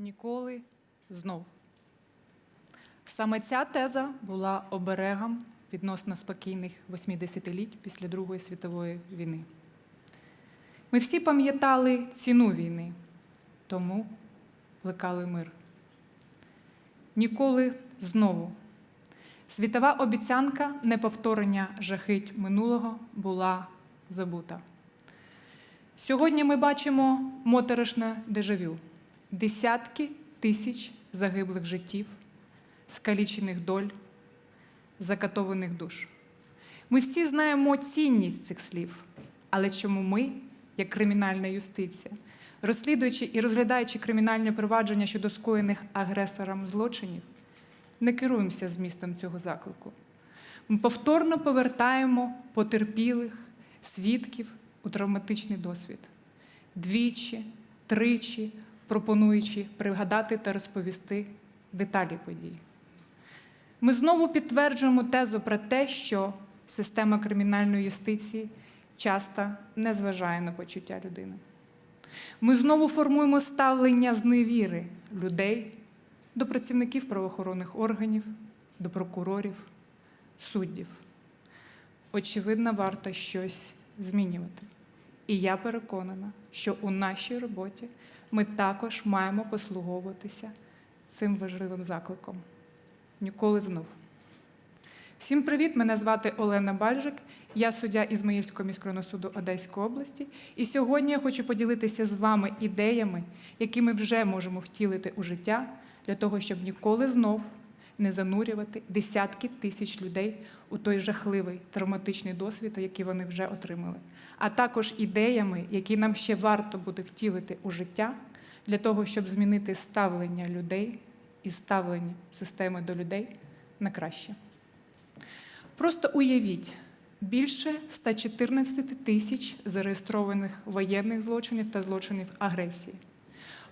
ніколи знов. Саме ця теза була оберегом відносно спокійних 80-літь після Другої світової війни. Ми всі пам'ятали ціну війни, тому плекали мир. Ніколи знову. Світова обіцянка неповторення жахить минулого була забута. Сьогодні ми бачимо моторошне дежавю. Десятки тисяч загиблих життів, скалічених доль, закатованих душ. Ми всі знаємо цінність цих слів, але чому ми, як кримінальна юстиція, розслідуючи і розглядаючи кримінальне провадження щодо скоєних агресорам злочинів, не керуємося змістом цього заклику. Ми повторно повертаємо потерпілих, свідків у травматичний досвід, двічі, тричі пропонуючи пригадати та розповісти деталі подій. Ми знову підтверджуємо тезу про те, що система кримінальної юстиції часто не зважає на почуття людини. Ми знову формуємо ставлення зневіри людей до працівників правоохоронних органів, до прокурорів, суддів. Очевидно, варто щось змінювати. І я переконана, що у нашій роботі ми також маємо послуговуватися цим важливим закликом. Ніколи знов. Всім привіт! Мене звати Олена Бальжик. Я суддя Ізмаїльського міськрайонного суду Одеської області. І сьогодні я хочу поділитися з вами ідеями, які ми вже можемо втілити у життя для того, щоб ніколи знов не занурювати десятки тисяч людей у той жахливий травматичний досвід, який вони вже отримали, а також ідеями, які нам ще варто буде втілити у життя для того, щоб змінити ставлення людей і ставлення системи до людей на краще. Просто уявіть, більше 114 тисяч зареєстрованих воєнних злочинів та злочинів агресії,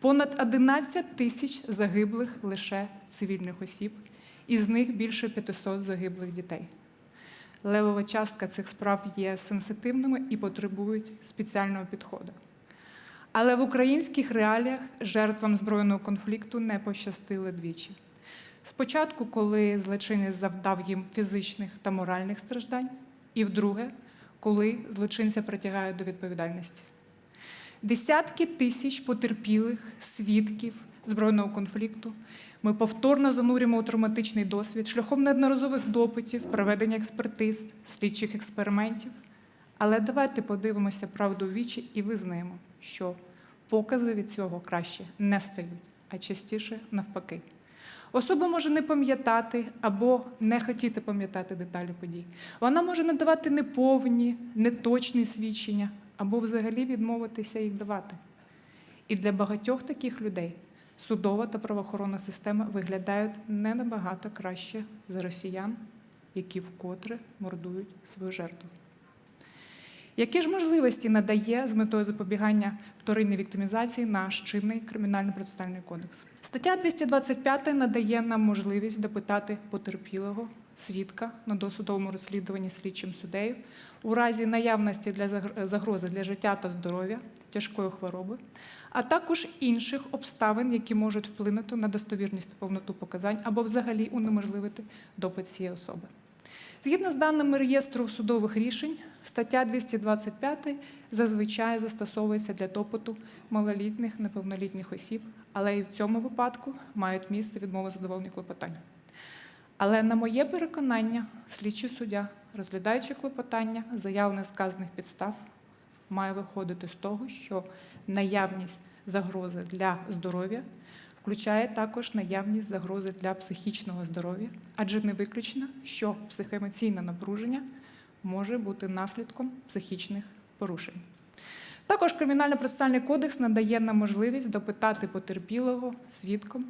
понад 11 тисяч загиблих лише цивільних осіб, із них більше 500 загиблих дітей. Левова частка цих справ є сенситивними і потребують спеціального підходу. Але в українських реаліях жертвам збройного конфлікту не пощастило двічі. Спочатку, коли злочинець завдав їм фізичних та моральних страждань, і вдруге, коли злочинця притягають до відповідальності. Десятки тисяч потерпілих свідків збройного конфлікту ми повторно занурюємо у травматичний досвід шляхом неодноразових допитів, проведення експертиз, слідчих експериментів. Але давайте подивимося правду в вічі і визнаємо, що покази від цього краще не стають, а частіше навпаки. Особа може не пам'ятати або не хотіти пам'ятати деталі подій. Вона може надавати неповні, неточні свідчення або взагалі відмовитися їх давати. І для багатьох таких людей судова та правоохоронна система виглядають не набагато краще за росіян, які вкотре мордують свою жертву. Які ж можливості надає з метою запобігання вторинній віктимізації наш чинний кримінально-процесуальний кодекс? Стаття 225 надає нам можливість допитати потерпілого свідка на досудовому розслідуванні слідчим суддею у разі наявності для загрози для життя та здоров'я, тяжкої хвороби, а також інших обставин, які можуть вплинути на достовірність та повноту показань або взагалі унеможливити допит цієї особи. Згідно з даними реєстру судових рішень, стаття 225 зазвичай застосовується для допиту малолітніх неповнолітніх осіб, але і в цьому випадку мають місце відмови задоволення клопотання. Але на моє переконання, слідчий суддя, розглядаючи клопотання, заявлених сказаних підстав, має виходити з того, що наявність загрози для здоров'я включає також наявність загрози для психічного здоров'я, адже не виключено, що психоемоційне напруження може бути наслідком психічних порушень. Також Кримінально-процесуальний кодекс надає нам можливість допитати потерпілого свідком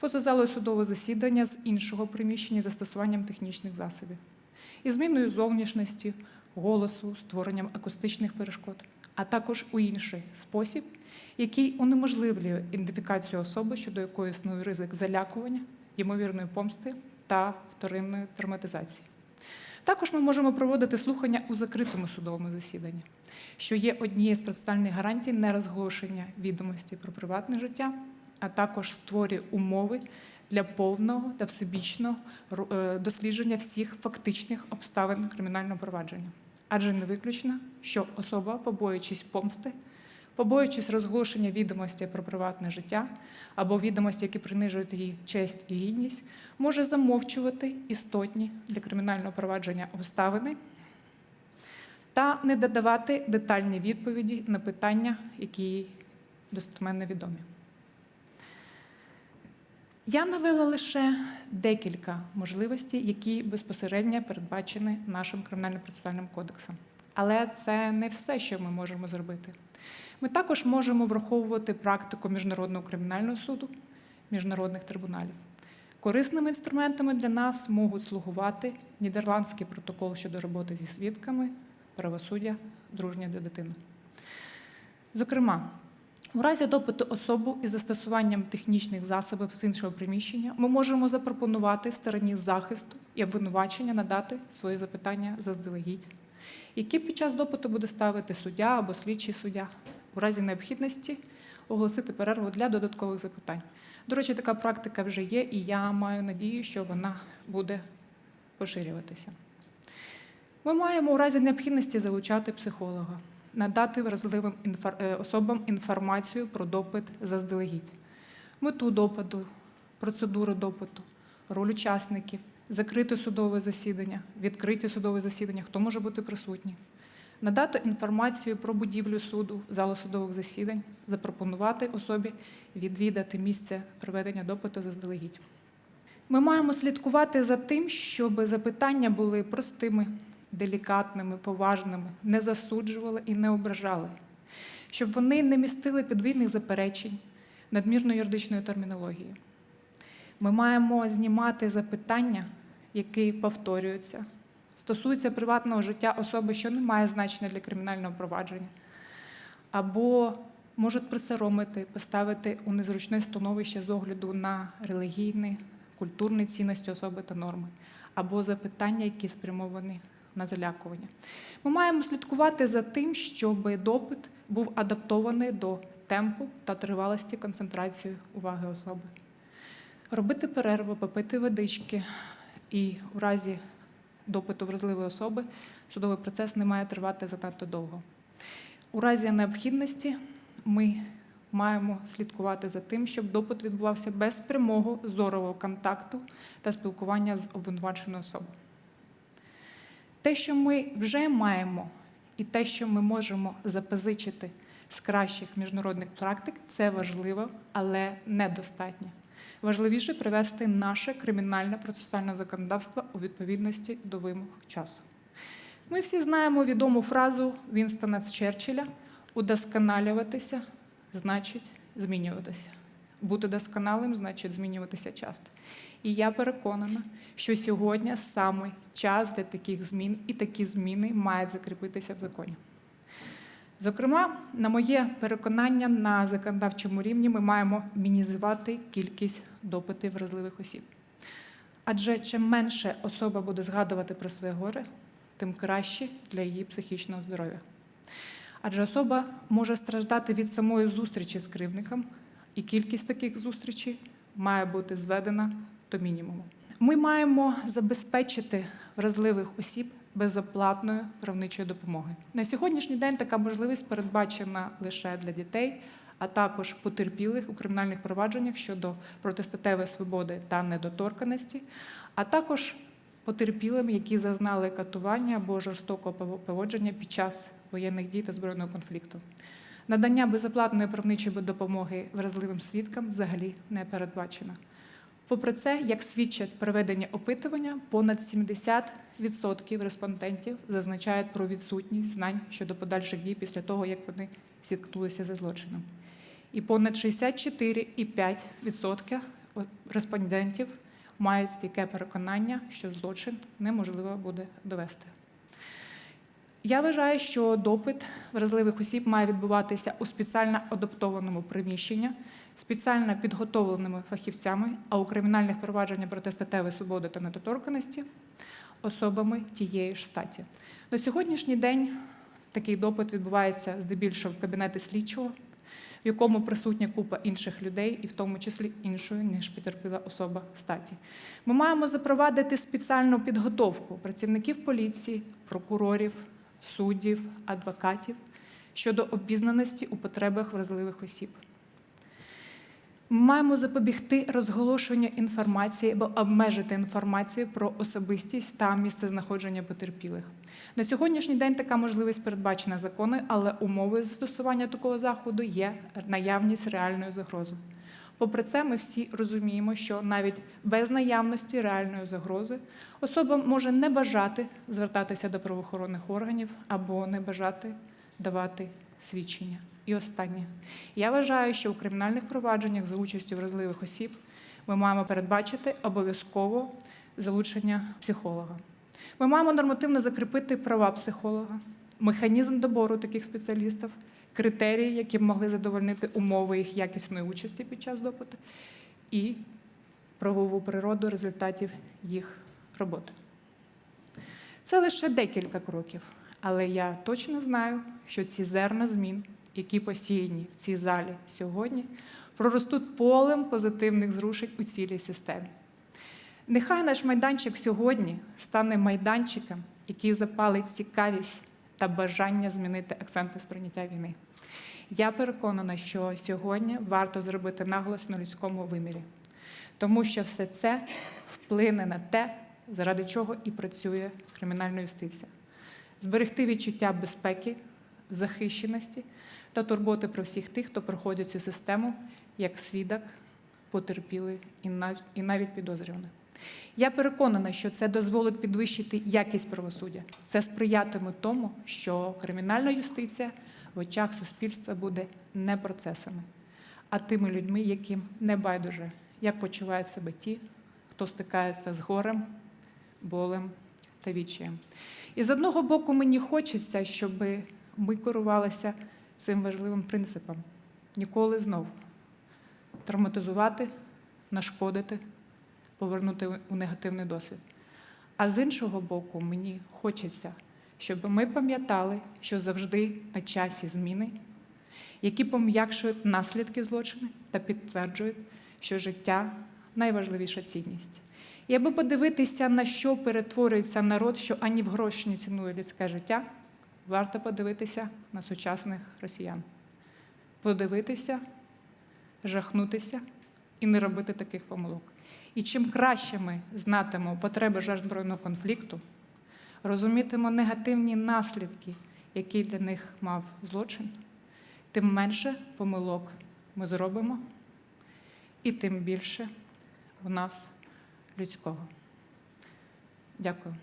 поза залою судового засідання з іншого приміщення застосуванням технічних засобів, і зміною зовнішності, голосу, створенням акустичних перешкод, а також у інший спосіб, який унеможливлює ідентифікацію особи, щодо якої існує ризик залякування, ймовірної помсти та вторинної травматизації. Також ми можемо проводити слухання у закритому судовому засіданні, що є однією з процесуальних гарантій нерозголошення відомості про приватне життя, а також створює умови для повного та всебічного е, дослідження всіх фактичних обставин кримінального провадження. Адже не виключно, що особа, побоюючись помсти, побоюючись розголошення відомостей про приватне життя або відомості, які принижують її честь і гідність, може замовчувати істотні для кримінального провадження обставини та не додавати детальні відповіді на питання, які їй достеменно відомі. Я навела лише декілька можливостей, які безпосередньо передбачені нашим кримінальним процесуальним кодексом. Але це не все, що ми можемо зробити. Ми також можемо враховувати практику Міжнародного кримінального суду, міжнародних трибуналів. Корисними інструментами для нас можуть слугувати нідерландський протокол щодо роботи зі свідками, правосуддя, дружня для дитини. Зокрема, у разі допиту особу із застосуванням технічних засобів з іншого приміщення ми можемо запропонувати стороні захисту і обвинувачення надати свої запитання заздалегідь, які під час допиту буде ставити суддя або слідчий суддя. У разі необхідності оголосити перерву для додаткових запитань. До речі, така практика вже є, і я маю надію, що вона буде поширюватися. Ми маємо у разі необхідності залучати психолога, надати вразливим е, особам інформацію про допит заздалегідь, мету допиту, процедуру допиту, роль учасників, закрите судове засідання, відкриті судове засідання, хто може бути присутній, надати інформацію про будівлю суду, залу судових засідань, запропонувати особі відвідати місце проведення допиту заздалегідь. Ми маємо слідкувати за тим, щоб запитання були простими, делікатними, поважними, не засуджували і не ображали, щоб вони не містили підвійних заперечень, надмірної юридичної термінології. Ми маємо знімати запитання, які повторюються, стосуються приватного життя особи, що не має значення для кримінального провадження, або можуть присоромити, поставити у незручне становище з огляду на релігійні, культурні цінності особи та норми, або запитання, які спрямовані на залякування. Ми маємо слідкувати за тим, щоб допит був адаптований до темпу та тривалості концентрації уваги особи. Робити перерву, попити водички, і у разі допиту вразливої особи судовий процес не має тривати занадто довго. У разі необхідності ми маємо слідкувати за тим, щоб допит відбувався без прямого зорового контакту та спілкування з обвинуваченою особою. Те, що ми вже маємо, і те, що ми можемо запозичити з кращих міжнародних практик, це важливо, але недостатньо. Важливіше привести наше кримінальне процесуальне законодавство у відповідності до вимог часу. Ми всі знаємо відому фразу Вінстона Черчилля удосконалюватися значить змінюватися. Бути досконалим значить змінюватися часто. І я переконана, що сьогодні саме час для таких змін, і такі зміни мають закріпитися в законі. Зокрема, на моє переконання, на законодавчому рівні ми маємо мінімізувати кількість допитів вразливих осіб. Адже чим менше особа буде згадувати про своє горе, тим краще для її психічного здоров'я. Адже особа може страждати від самої зустрічі з кривдником, і кількість таких зустрічей має бути зведена до мінімуму. Ми маємо забезпечити вразливих осіб безоплатною правничою допомогою. На сьогоднішній день така можливість передбачена лише для дітей, а також потерпілих у кримінальних провадженнях щодо протистатевої свободи та недоторканості, а також потерпілим, які зазнали катування або жорстокого поводження під час воєнних дій та збройного конфлікту. Надання безоплатної правничої допомоги вразливим свідкам взагалі не передбачено. Попри це, як свідчать проведення опитування, понад 70% респондентів зазначають про відсутність знань щодо подальших дій після того, як вони зіткнулися зі злочином. І понад 64,5% респондентів мають стійке переконання, що злочин неможливо буде довести. Я вважаю, що допит вразливих осіб має відбуватися у спеціально адаптованому приміщенні, спеціально підготовленими фахівцями, а у кримінальних провадженнях проти статевої свободи та недоторканості особами тієї ж статі. На сьогоднішній день такий допит відбувається здебільшого в кабінеті слідчого, в якому присутня купа інших людей, і в тому числі іншої, ніж потерпіла особа статі. Ми маємо запровадити спеціальну підготовку працівників поліції, прокурорів, суддів, адвокатів щодо обізнаності у потребах вразливих осіб. Маємо запобігти розголошенню інформації або обмежити інформацію про особистість та місцезнаходження потерпілих. На сьогоднішній день така можливість передбачена законом, але умовою застосування такого заходу є наявність реальної загрози. Попри це, ми всі розуміємо, що навіть без наявності реальної загрози особа може не бажати звертатися до правоохоронних органів або не бажати давати свідчення. І останнє. Я вважаю, що у кримінальних провадженнях за участю вразливих осіб ми маємо передбачити обов'язково залучення психолога. Ми маємо нормативно закріпити права психолога, механізм добору таких спеціалістів, критерії, які б могли задовольнити умови їх якісної участі під час допиту, і правову природу результатів їх роботи. Це лише декілька кроків, але я точно знаю, що ці зерна змін, які посіяні в цій залі сьогодні, проростуть полем позитивних зрушень у цілій системі. Нехай наш майданчик сьогодні стане майданчиком, який запалить цікавість та бажання змінити акценти сприйняття війни. Я переконана, що сьогодні варто зробити наголос на людському вимірі, тому що все це вплине на те, заради чого і працює кримінальна юстиція. Зберегти відчуття безпеки, захищеності та турботи про всіх тих, хто проходить цю систему як свідок, потерпілий і навіть підозрюваний. Я переконана, що це дозволить підвищити якість правосуддя. Це сприятиме тому, що кримінальна юстиція в очах суспільства буде не процесами, а тими людьми, яким не байдуже, як почувають себе ті, хто стикається з горем, болем та відчаєм. І з одного боку, мені хочеться, щоб ми керувалися цим важливим принципом ніколи знов травматизувати, нашкодити, повернути у негативний досвід. А з іншого боку, мені хочеться, щоб ми пам'ятали, що завжди на часі зміни, які пом'якшують наслідки злочину та підтверджують, що життя найважливіша цінність. І аби подивитися, на що перетворюється народ, що ані в гроші не цінує людське життя, варто подивитися на сучасних росіян. Подивитися, жахнутися і не робити таких помилок. І чим краще ми знатимемо потреби жертв збройного конфлікту, розумітимо негативні наслідки, які для них мав злочин, тим менше помилок ми зробимо, і тим більше в нас людського. Дякую.